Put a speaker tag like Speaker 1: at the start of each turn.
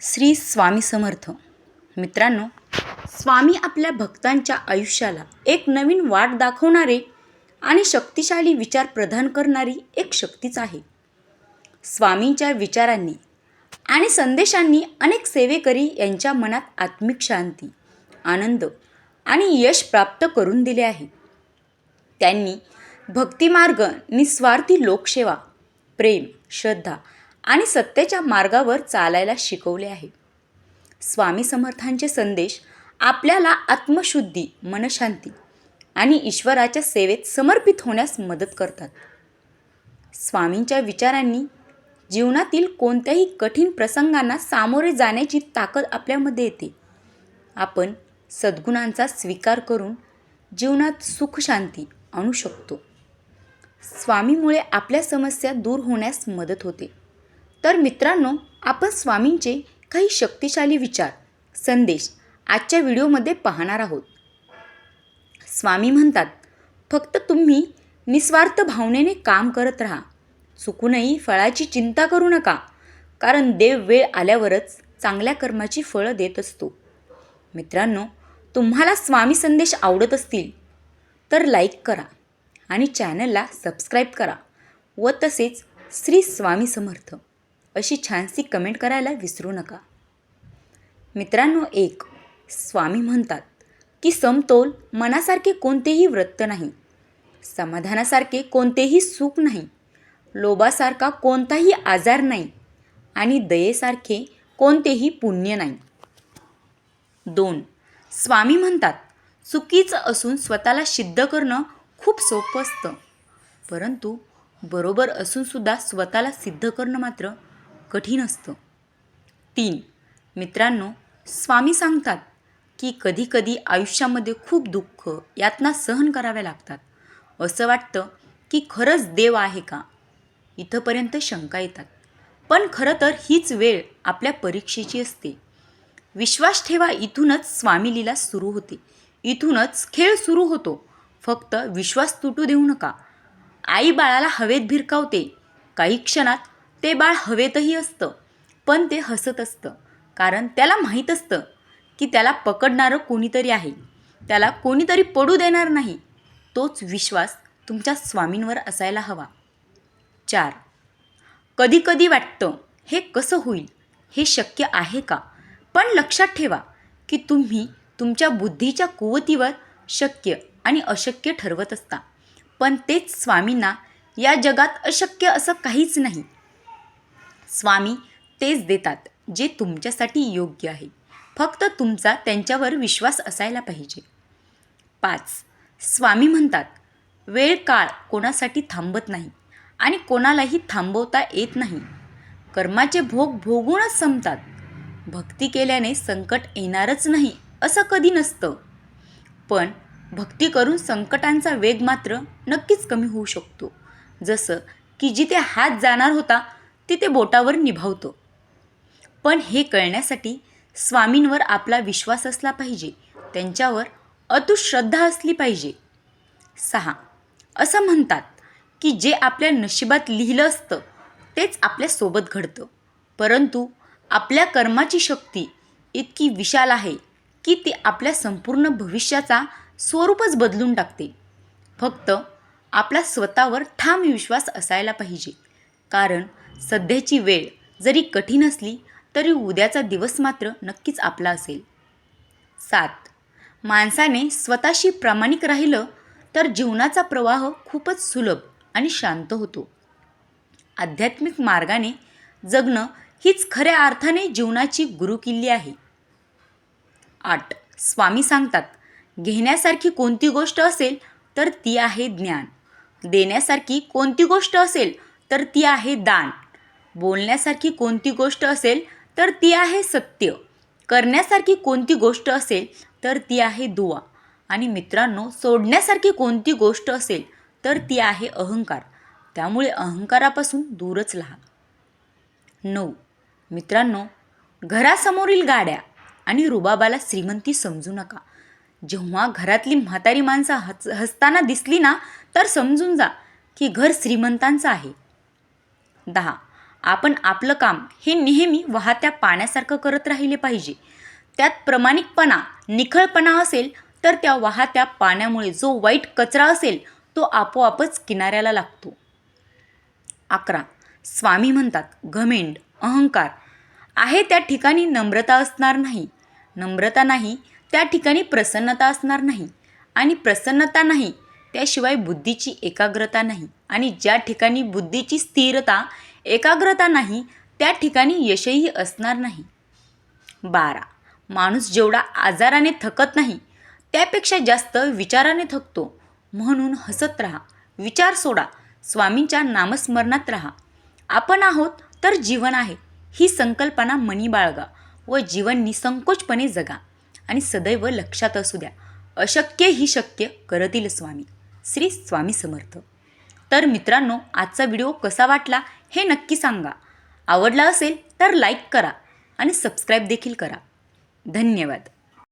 Speaker 1: श्री स्वामी समर्थ. मित्रांनो स्वामी आपल्या भक्तांच्या आयुष्याला एक नवीन वाट दाखवणारे आणि शक्तिशाली विचार प्रदान करणारी एक शक्तीच आहे. स्वामींच्या विचारांनी आणि संदेशांनी अनेक सेवेकरी यांच्या मनात आत्मिक शांती आनंद आणि यश प्राप्त करून दिले आहे. त्यांनी भक्तिमार्ग निस्वार्थी लोकसेवा प्रेम श्रद्धा आणि सत्याच्या मार्गावर चालायला शिकवले आहे. स्वामी समर्थांचे संदेश आपल्याला आत्मशुद्धी मनशांती आणि ईश्वराच्या सेवेत समर्पित होण्यास मदत करतात. स्वामींच्या विचारांनी जीवनातील कोणत्याही कठीण प्रसंगांना सामोरे जाण्याची ताकद आपल्यामध्ये येते. आपण सद्गुणांचा स्वीकार करून जीवनात सुखशांती आणू शकतो. स्वामीमुळे आपल्या समस्या दूर होण्यास मदत होते. तर मित्रांनो आपण स्वामींचे काही शक्तिशाली विचार संदेश आजच्या व्हिडिओमध्ये पाहणार आहोत. स्वामी म्हणतात फक्त तुम्ही निस्वार्थ भावनेने काम करत राहा. चुकूनही फळाची चिंता करू नका कारण देव वेळ आल्यावरच चांगल्या कर्माची फळं देत असतो. मित्रांनो तुम्हाला स्वामी संदेश आवडत असतील तर लाईक करा आणि चॅनलला सबस्क्राईब करा व तसेच श्री स्वामी समर्थ. अशी छानशी कमेंट करायला विसरू नका. मित्रांनो एक स्वामी म्हणतात की समतोल मनासारखे कोणतेही व्रत नाही. समाधानासारखे कोणतेही सुख नाही. लोभासारखा कोणताही आजार नाही. आणि दयेसारखे कोणतेही पुण्य नाही. दोन स्वामी म्हणतात चुकीचं असून स्वतःला सिद्ध करणं खूप सोपं असतं. परंतु बरोबर असूनसुद्धा स्वतःला सिद्ध करणं मात्र कठीण असतं. तीन मित्रांनो स्वामी सांगतात की कधीकधी आयुष्यामध्ये खूप दुःख यातना सहन कराव्या लागतात. असं वाटतं की खरंच देव आहे का? इथंपर्यंत शंका येतात. पण खरं तर हीच वेळ आपल्या परीक्षेची असते. विश्वास ठेवा इथूनच स्वामी लीला सुरू होते. इथूनच खेळ सुरू होतो. फक्त विश्वास तुटू देऊ नका. आई बाळाला हवेत भिरकावते. काही क्षणात ते बाळ हवेतही असतं पण ते हसत असतं. कारण त्याला माहीत असतं की त्याला पकडणारं कोणीतरी आहे. त्याला कोणीतरी पडू देणार नाही. तोच विश्वास तुमच्या स्वामींवर असायला हवा. चार. कधीकधी वाटतं हे कसं होईल? हे शक्य आहे का? पण लक्षात ठेवा की तुम्ही तुमच्या बुद्धीच्या कुवतीवर शक्य आणि अशक्य ठरवत असता. पण तेच स्वामींना या जगात अशक्य असं काहीच नाही. स्वामी तेच देतात जे तुमच्यासाठी योग्य आहे. फक्त तुमचा त्यांच्यावर विश्वास असायला पाहिजे. पाच स्वामी म्हणतात वेळ काळ कोणासाठी थांबत नाही आणि कोणालाही थांबवता येत नाही. कर्माचे भोग भोगूनच संपतात. भक्ती केल्याने संकट येणारच नाही असं कधी नसतं. पण भक्ती करून संकटांचा वेग मात्र नक्कीच कमी होऊ शकतो. जसं की जिथे हात जाणार होता तिथे बोटावर निभावतो. पण हे कळण्यासाठी स्वामींवर आपला विश्वास असला पाहिजे. त्यांच्यावर अतुट श्रद्धा असली पाहिजे. सहा. असं म्हणतात की जे आपल्या नशिबात लिहिलं असतं तेच आपल्यासोबत घडतं. परंतु आपल्या कर्माची शक्ती इतकी विशाल आहे की ती आपल्या संपूर्ण भविष्याचा स्वरूपच बदलून टाकते. फक्त आपला स्वतःवर ठाम विश्वास असायला पाहिजे. कारण सध्याची वेळ जरी कठीण असली तरी उद्याचा दिवस मात्र नक्कीच आपला असेल. सात. माणसाने स्वतःशी प्रामाणिक राहिलं तर जीवनाचा प्रवाह खूपच सुलभ आणि शांत होतो. आध्यात्मिक मार्गाने जगणं हीच खऱ्या अर्थाने जीवनाची गुरुकिल्ली आहे. आठ. स्वामी सांगतात घेण्यासारखी कोणती गोष्ट असेल तर ती आहे ज्ञान. देण्यासारखी कोणती गोष्ट असेल तर ती आहे दान. बोलण्यासारखी कोणती गोष्ट असेल तर ती आहे सत्य. करण्यासारखी कोणती गोष्ट असेल तर ती आहे दुवा. आणि मित्रांनो सोडण्यासारखी कोणती गोष्ट असेल तर ती आहे अहंकार. त्यामुळे अहंकारापासून दूरच राहा. नऊ. मित्रांनो घरासमोरील गाड्या आणि रुबाबाला श्रीमंती समजू नका. जेव्हा घरातली म्हातारी माणसं हस हसताना दिसली ना तर समजून जा की घर श्रीमंतांचं आहे. दहा. आपण आपलं काम हे नेहमी वाहत्या पाण्यासारखं करत राहिले पाहिजे. त्यात प्रामाणिकपणा निखळपणा असेल तर त्या वाहत्या पाण्यामुळे जो वाईट कचरा असेल तो आपोआपच किनाऱ्याला लागतो. अकरा. स्वामी म्हणतात घमेंड अहंकार आहे त्या ठिकाणी नम्रता असणार नाही. नम्रता नाही त्या ठिकाणी प्रसन्नता असणार नाही. आणि प्रसन्नता नाही त्याशिवाय बुद्धीची एकाग्रता नाही. आणि ज्या ठिकाणी बुद्धीची स्थिरता एकाग्रता नाही त्या ठिकाणी यशही असणार नाही. बारा. माणूस जेवढा आजाराने थकत नाही त्यापेक्षा जास्त विचाराने थकतो. म्हणून हसत राहा. विचार सोडा. स्वामींच्या नामस्मरणात राहा. आपण आहोत तर जीवन आहे. ही संकल्पना मनी बाळगा व जीवन निसंकोचपणे जगा आणि सदैव लक्षात असू द्या. अशक्य ही शक्य करतील स्वामी. श्री स्वामी समर्थ. तर मित्रांनो आजचा व्हिडिओ कसा वाटला हे नक्की सांगा. आवडला असेल तर लाईक करा आणि सबस्क्राईब देखील करा. धन्यवाद.